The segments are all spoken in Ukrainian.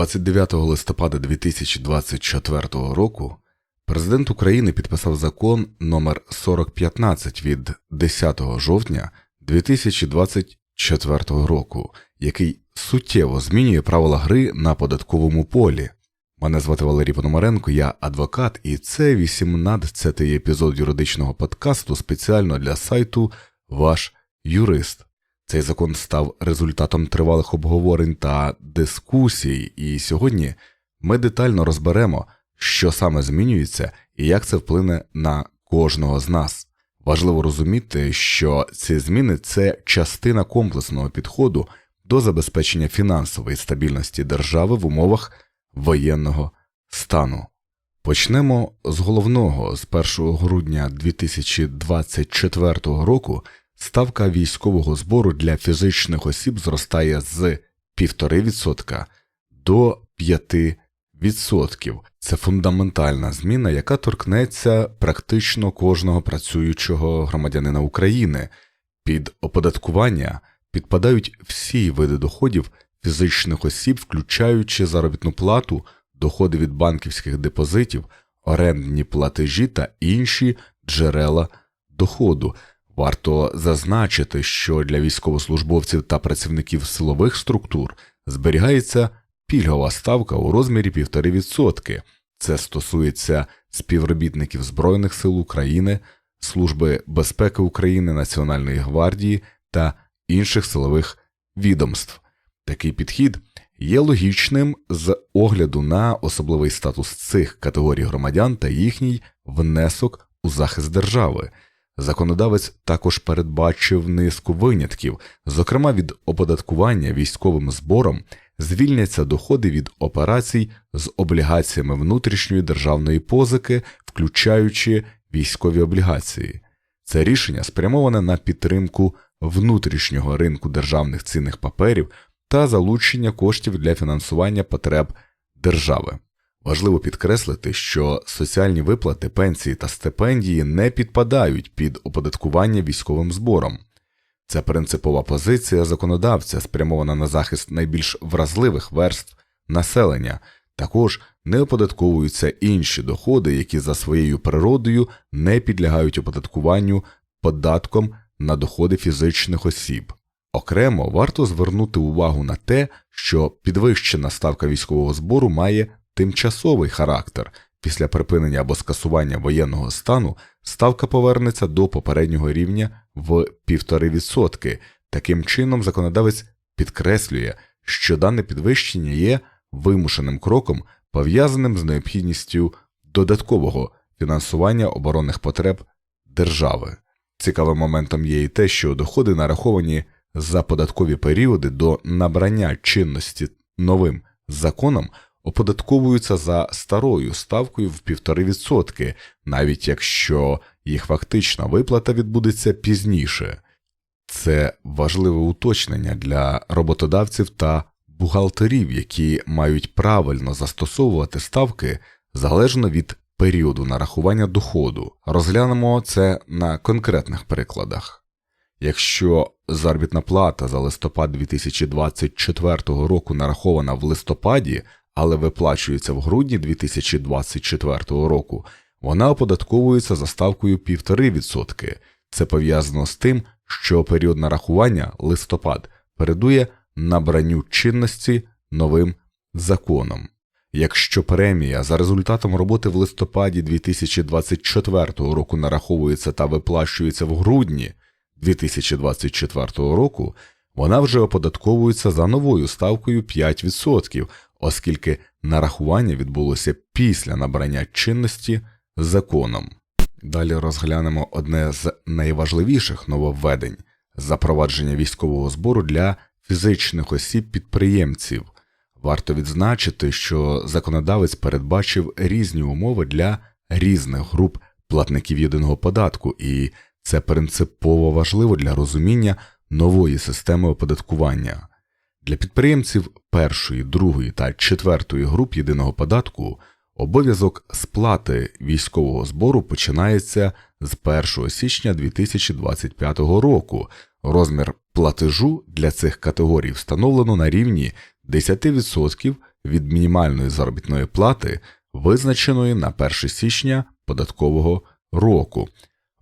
29 листопада 2024 року президент України підписав закон номер 4015 від 10 жовтня 2024 року, який суттєво змінює правила гри на податковому полі. Мене звати Валерій Пономаренко, я адвокат, і це 18-й епізод юридичного подкасту спеціально для сайту Ваш юрист. Цей закон став результатом тривалих обговорень та дискусій, і сьогодні ми детально розберемо, що саме змінюється і як це вплине на кожного з нас. Важливо розуміти, що ці зміни це частина комплексного підходу до забезпечення фінансової стабільності держави в умовах воєнного стану. Почнемо з головного з 1 грудня 2024 року. Ставка військового збору для фізичних осіб зростає з 1,5% до 5%. Це фундаментальна зміна, яка торкнеться практично кожного працюючого громадянина України. Під оподаткування підпадають всі види доходів фізичних осіб, включаючи заробітну плату, доходи від банківських депозитів, орендні платежі та інші джерела доходу. Варто зазначити, що для військовослужбовців та працівників силових структур зберігається пільгова ставка у розмірі 1,5%. Це стосується співробітників Збройних сил України, Служби безпеки України, Національної гвардії та інших силових відомств. Такий підхід є логічним з огляду на особливий статус цих категорій громадян та їхній внесок у захист держави. Законодавець також передбачив низку винятків, зокрема від оподаткування військовим збором звільняться доходи від операцій з облігаціями внутрішньої державної позики, включаючи військові облігації. Це рішення спрямоване на підтримку внутрішнього ринку державних цінних паперів та залучення коштів для фінансування потреб держави. Важливо підкреслити, що соціальні виплати, пенсії та стипендії не підпадають під оподаткування військовим збором. Це принципова позиція законодавця, спрямована на захист найбільш вразливих верств населення, також не оподатковуються інші доходи, які за своєю природою не підлягають оподаткуванню податком на доходи фізичних осіб. Окремо варто звернути увагу на те, що підвищена ставка військового збору має тимчасовий характер. Після припинення або скасування воєнного стану ставка повернеться до попереднього рівня в 1,5%. Таким чином, законодавець підкреслює, що дане підвищення є вимушеним кроком, пов'язаним з необхідністю додаткового фінансування оборонних потреб держави. Цікавим моментом є і те, що доходи нараховані за податкові періоди до набрання чинності новим законом оподатковуються за старою ставкою в 1,5%, навіть якщо їх фактична виплата відбудеться пізніше. Це важливе уточнення для роботодавців та бухгалтерів, які мають правильно застосовувати ставки залежно від періоду нарахування доходу. Розглянемо це на конкретних прикладах. Якщо заробітна плата за листопад 2024 року нарахована в листопаді, але виплачується в грудні 2024 року, вона оподатковується за ставкою 1,5%. Це пов'язано з тим, що період нарахування листопад передує набранню чинності новим законом. Якщо премія за результатом роботи в листопаді 2024 року нараховується та виплачується в грудні 2024 року, вона вже оподатковується за новою ставкою 5%, оскільки нарахування відбулося після набрання чинності законом. Далі розглянемо одне з найважливіших нововведень запровадження військового збору для фізичних осіб підприємців. Варто відзначити, що законодавець передбачив різні умови для різних груп платників єдиного податку, і це принципово важливо для розуміння нової системи оподаткування. Для підприємців першої, другої та четвертої груп єдиного податку обов'язок сплати військового збору починається з 1 січня 2025 року. Розмір платежу для цих категорій встановлено на рівні 10% від мінімальної заробітної плати, визначеної на 1 січня податкового року.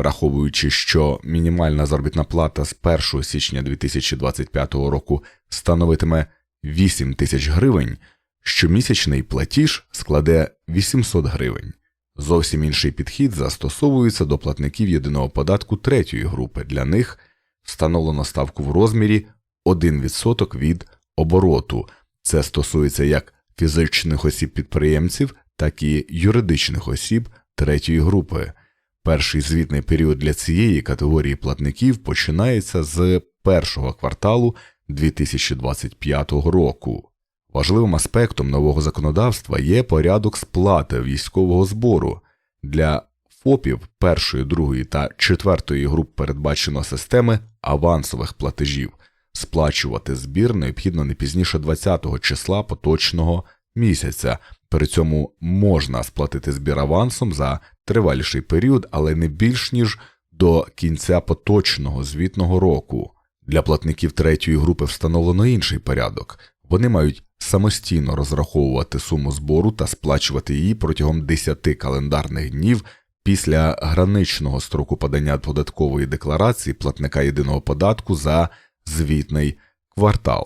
Враховуючи, що мінімальна заробітна плата з 1 січня 2025 року становитиме 8 тисяч гривень, щомісячний платіж складе 800 гривень. Зовсім інший підхід застосовується до платників єдиного податку третьої групи. Для них встановлено ставку в розмірі 1% від обороту. Це стосується як фізичних осіб підприємців, так і юридичних осіб третьої групи. Перший звітний період для цієї категорії платників починається з першого кварталу 2025 року. Важливим аспектом нового законодавства є порядок сплати військового збору. Для ФОПів першої, другої та четвертої груп передбачено системи авансових платежів. Сплачувати збір необхідно не пізніше 20-го числа поточного місяця. При цьому можна сплатити збір авансом за триваліший період, але не більш ніж до кінця поточного звітного року. Для платників третьої групи встановлено інший порядок. Вони мають самостійно розраховувати суму збору та сплачувати її протягом 10 календарних днів після граничного строку подання податкової декларації платника єдиного податку за звітний квартал.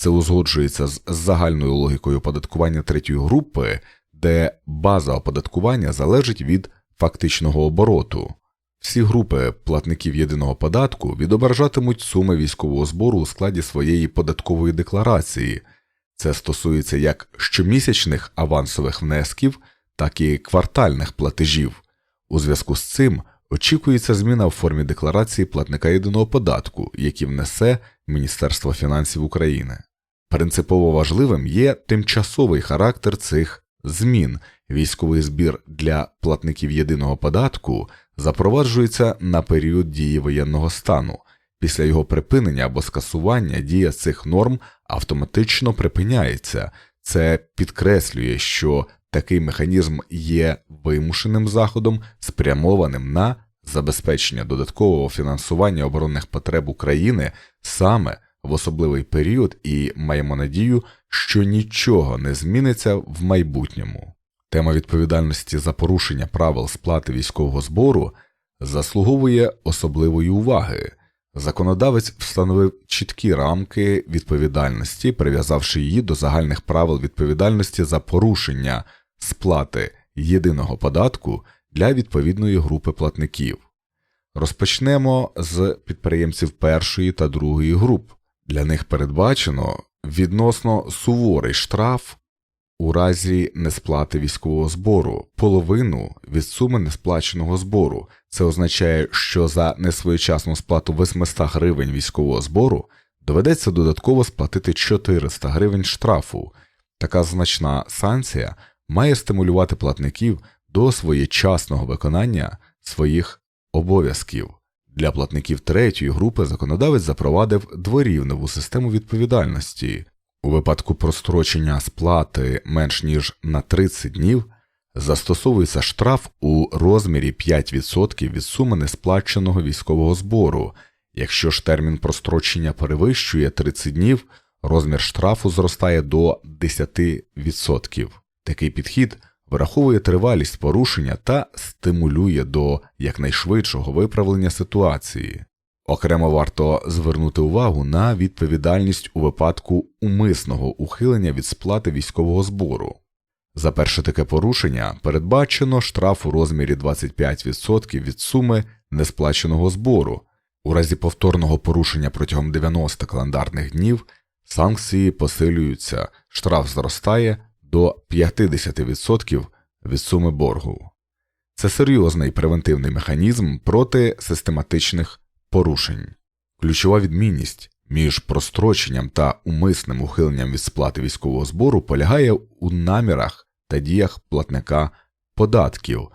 Це узгоджується з загальною логікою оподаткування третьої групи, де база оподаткування залежить від фактичного обороту. Всі групи платників єдиного податку відображатимуть суми військового збору у складі своєї податкової декларації. Це стосується як щомісячних авансових внесків, так і квартальних платежів. У зв'язку з цим очікується зміна в формі декларації платника єдиного податку, які внесе Міністерство фінансів України. Принципово важливим є тимчасовий характер цих змін. Військовий збір для платників єдиного податку запроваджується на період дії воєнного стану. Після його припинення або скасування дія цих норм автоматично припиняється. Це підкреслює, що такий механізм є вимушеним заходом, спрямованим на забезпечення додаткового фінансування оборонних потреб України саме в особливий період, і маємо надію, що нічого не зміниться в майбутньому. Тема відповідальності за порушення правил сплати військового збору заслуговує особливої уваги. Законодавець встановив чіткі рамки відповідальності, прив'язавши її до загальних правил відповідальності за порушення сплати єдиного податку для відповідної групи платників. Розпочнемо з підприємців першої та другої груп. Для них передбачено відносно суворий штраф у разі несплати військового збору, половину від суми несплаченого збору. Це означає, що за несвоєчасну сплату 800 гривень військового збору доведеться додатково сплатити 400 гривень штрафу. Така значна санкція має стимулювати платників до своєчасного виконання своїх обов'язків. Для платників третьої групи законодавець запровадив дворівневу систему відповідальності. У випадку прострочення сплати менш ніж на 30 днів застосовується штраф у розмірі 5% від суми несплаченого військового збору. Якщо ж термін прострочення перевищує 30 днів, розмір штрафу зростає до 10%. Такий підхід враховує тривалість порушення та стимулює до якнайшвидшого виправлення ситуації. Окремо варто звернути увагу на відповідальність у випадку умисного ухилення від сплати військового збору. За перше таке порушення передбачено штраф у розмірі 25% від суми несплаченого збору. У разі повторного порушення протягом 90 календарних днів санкції посилюються, штраф зростає до 50% від суми боргу. Це серйозний превентивний механізм проти систематичних порушень. Ключова відмінність між простроченням та умисним ухиленням від сплати військового збору полягає у намірах та діях платника податків.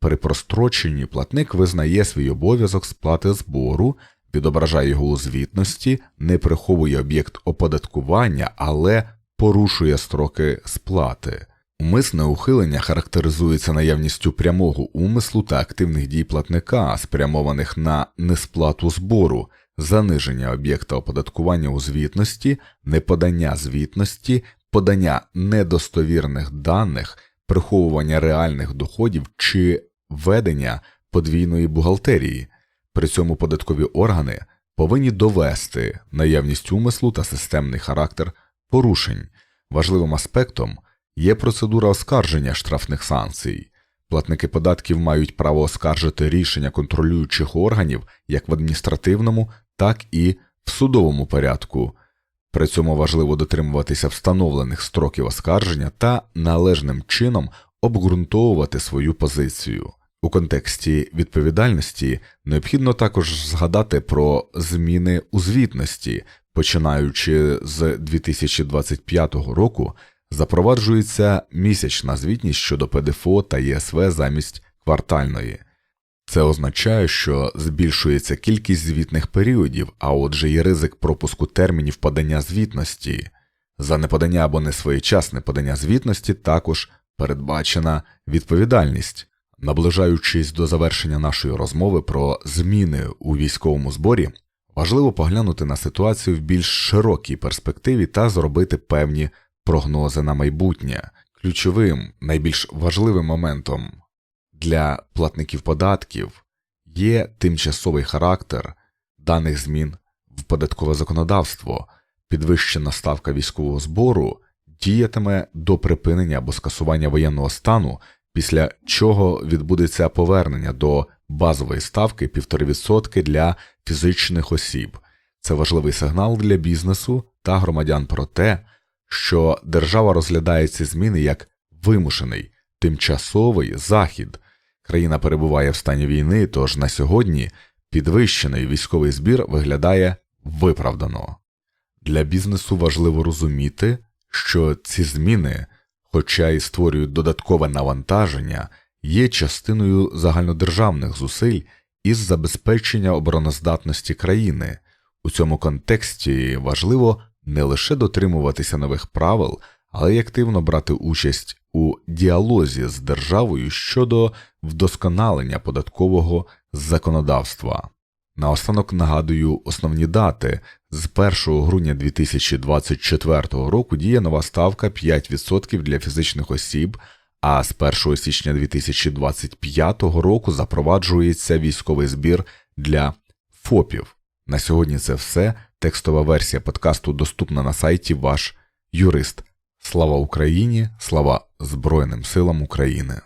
При простроченні платник визнає свій обов'язок сплати збору, відображає його у звітності, не приховує об'єкт оподаткування, але порушує строки сплати. Умисне ухилення характеризується наявністю прямого умислу та активних дій платника, спрямованих на несплату збору, заниження об'єкта оподаткування у звітності, неподання звітності, подання недостовірних даних, приховування реальних доходів чи ведення подвійної бухгалтерії. При цьому податкові органи повинні довести наявність умислу та системний характер порушень. Важливим аспектом є процедура оскарження штрафних санкцій. Платники податків мають право оскаржити рішення контролюючих органів як в адміністративному, так і в судовому порядку. При цьому важливо дотримуватися встановлених строків оскарження та належним чином обґрунтовувати свою позицію. У контексті відповідальності необхідно також згадати про зміни у звітності, починаючи з 2025 року, запроваджується місячна звітність щодо ПДФО та ЄСВ замість квартальної. Це означає, що збільшується кількість звітних періодів, а отже і ризик пропуску термінів подання звітності. За неподання або несвоєчасне подання звітності також передбачена відповідальність. Наближаючись до завершення нашої розмови про зміни у військовому зборі, важливо поглянути на ситуацію в більш широкій перспективі та зробити певні прогнози на майбутнє. Ключовим, найбільш важливим моментом для платників податків є тимчасовий характер даних змін в податкове законодавство, підвищена ставка військового збору діятиме до припинення або скасування воєнного стану, після чого відбудеться повернення до базової ставки 1,5% для фізичних осіб. Це важливий сигнал для бізнесу та громадян про те, що держава розглядає ці зміни як вимушений тимчасовий захід. Країна перебуває в стані війни, тож на сьогодні підвищений військовий збір виглядає виправдано. Для бізнесу важливо розуміти, що ці зміни, хоча й створюють додаткове навантаження, є частиною загальнодержавних зусиль із забезпечення обороноздатності країни. У цьому контексті важливо не лише дотримуватися нових правил, але й активно брати участь у діалозі з державою щодо вдосконалення податкового законодавства. Наостанок нагадую основні дати з 1 грудня 2024 року діє нова ставка 5% для фізичних осіб, а з 1 січня 2025 року запроваджується військовий збір для ФОПів. На сьогодні це все. Текстова версія подкасту доступна на сайті Ваш Юрист. Слава Україні! Слава Збройним силам України!